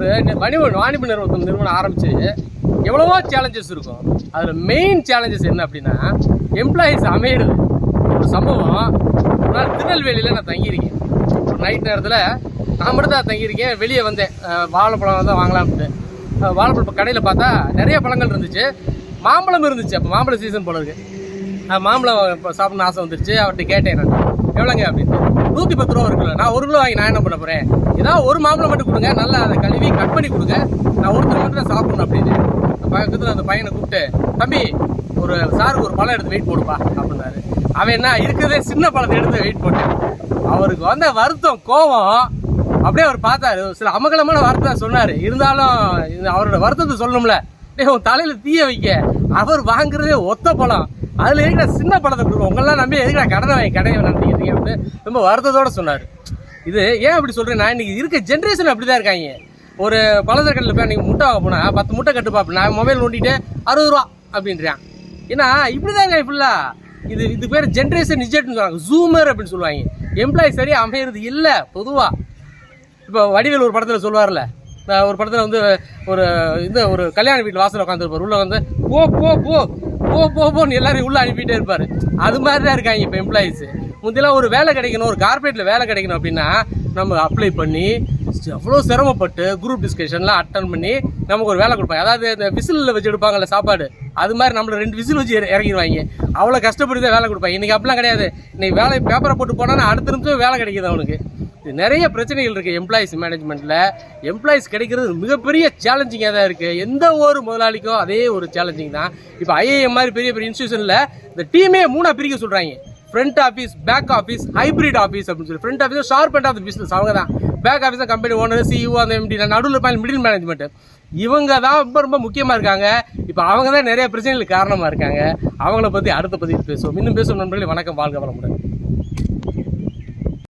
ஒரு வணிக வாணிப நிறுவனம் நிறுவனம் ஆரம்பித்து எவ்வளவோ சேலஞ்சஸ் இருக்கும். அதில் மெயின் சேலஞ்சஸ் என்ன அப்படின்னா எம்ப்ளாயீஸ் அமையிறது. ஒரு சம்பவம். ஒரு நாள் திருநெல்வேலியில் நான் தங்கியிருக்கேன். ஒரு நைட் நேரத்தில் நான் மட்டும் தான் தங்கியிருக்கேன். வெளியே வந்தேன். வாழைப்பழம் தான் வாங்கலாம்ட்டு. வாழைப்பழம் கடையில் பார்த்தா நிறைய பழங்கள் இருந்துச்சு. மாம்பழம் இருந்துச்சு. அப்போ மாம்பழம் சீசன் போல இருக்குது மாம்பழம் இப்போ ஆசை வந்துருச்சு. அவர்கிட்ட கேட்டேன் நான். எவ்வளோங்க அப்படின்னு. நூற்றி பத்து ரூபா இருக்குல்ல. நான் ஒரு கிலோ வாங்கி நான் என்ன பண்ண போகிறேன் ஏதாவது ஒரு மாம்பழம் மட்டும் கொடுங்க. நல்லா அதை கழுவி கட் பண்ணி கொடுங்க. நான் ஒருத்தர் மட்டும் தான் சாப்பிடணும் அப்படின்னு. பக்கத்தில் அந்த பையனை கூப்பிட்டு தம்பி ஒரு சாருக்கு ஒரு பழம் எடுத்து வெயிட் போடுப்பா அப்படின்னாரு. அவன் என்ன இருக்கிறதே சின்ன பழத்தை எடுத்து வெயிட் போட்டேன் அவருக்கு வந்த வருத்தம் கோவம் அப்படியே அவர் பார்த்தாரு. சில அமகலமான வார்த்தை சொன்னார். இருந்தாலும் இது அவரோட வருத்தத்தை சொல்லணும்ல. உன் தலையில் தீய வைக்க. அவர் வாங்குறதே ஒத்த பழம். அதுல இருக்கிற சின்ன படத்தை கொடுக்கும் உங்களெல்லாம் நம்பி எதுக்கு நான் கடனை வாங்கி கடையை நடத்திக்கிறீங்க அப்படின்னு ரொம்ப வருத்தத்தோடு சொன்னார். இது ஏன் அப்படி சொல்கிறேன் நான் இன்றைக்கி இருக்க ஜென்ரேஷன் அப்படிதான் இருக்காங்க. ஒரு பழசர கடையில் போய் அன்றைக்கி முட்டை வாங்க போனால் பத்து முட்டை கட்டுப்பாப்பு நான் மொபைல் நோண்டிட்டு அறுபது ரூபா அப்படின்றான். ஏன்னா இப்படி தான் இருக்காங்க ஃபுல்லாக இது இது பேர் ஜென்ரேஷன் இஜெட்னு சொல்லுவாங்க. ஜூமர் அப்படின்னு சொல்லுவாங்க. எம்ப்ளாயி சரியாக அமையிறது இல்லை பொதுவாக இப்போ வடிவேல் ஒரு படத்தில் சொல்லுவார்ல ஒரு படத்தில் வந்து ஒரு இந்த ஒரு கல்யாண வீட்டில் வாசல் உட்காந்துருப்பார் உள்ளே வந்து போ போ போ. போ போ போன்னு எல்லாரையும் உள்ள அனுப்பிட்டே இருப்பார். அது மாதிரி தான் இருக்காங்க இப்போ எம்ப்ளாயீஸ் முந்திலாம் ஒரு வேலை கிடைக்கணும் ஒரு கார்பரேட்டில் வேலை கிடைக்கணும் அப்படின்னா நம்ம அப்ளை பண்ணி எவ்வளோ சிரமப்பட்டு குரூப் டிஸ்கஷன்லாம் அட்டன் பண்ணி நமக்கு ஒரு வேலை கொடுப்பாங்க. அதாவது இந்த விசிலில் வச்சு எடுப்பாங்கல்ல சாப்பாடு அது மாதிரி நம்மளை ரெண்டு விசில் வச்சு இறங்கிடுவாங்க அவ்வளோ கஷ்டப்பட்டு தான் வேலை கொடுப்பாங்க. இன்றைக்கி அப்படிலாம் கிடையாது. இன்றைக்கி வேலை பேப்பரை போட்டு போனால் அடுத்த நிமிஷம் வேலை கிடைக்குது அவனுக்கு. நிறைய பிரச்சனைகள் இருக்குது எம்ப்ளாயிஸ் மேனேஜ்மெண்ட்டில் எம்ப்ளாயிஸ் கிடைக்கிறது மிகப்பெரிய சேலஞ்சிங்காக தான் இருக்குது எந்த ஒரு முதலாளிக்கும் அதே ஒரு சேலஞ்சிங் தான். இப்போ ஐஏஎம் மாதிரி பெரிய பெரிய இன்ஸ்டியூஷனில் இந்த டீமே மூணாக பிரிக்க சொல்கிறாங்க front office back office hybrid office அப்படின்னு சொல்லி. Front office sharp and of business அவங்க தான். Back office company owner CEO அந்த எம்டி நடுவில் இருப்பாங்க மிடில் மேனேஜ்மெண்ட் இவங்க தான் ரொம்ப ரொம்ப முக்கியமாக இருக்காங்க. இப்போ அவங்க தான் நிறைய பிரச்சனைகளுக்கு காரணமாக இருக்காங்க. அவங்கள பற்றி அடுத்த பதிவு பேசுவோம். இன்னும் பேசுவோம் நண்பர்களே. வணக்கம். வாழ்க வளமுடன்.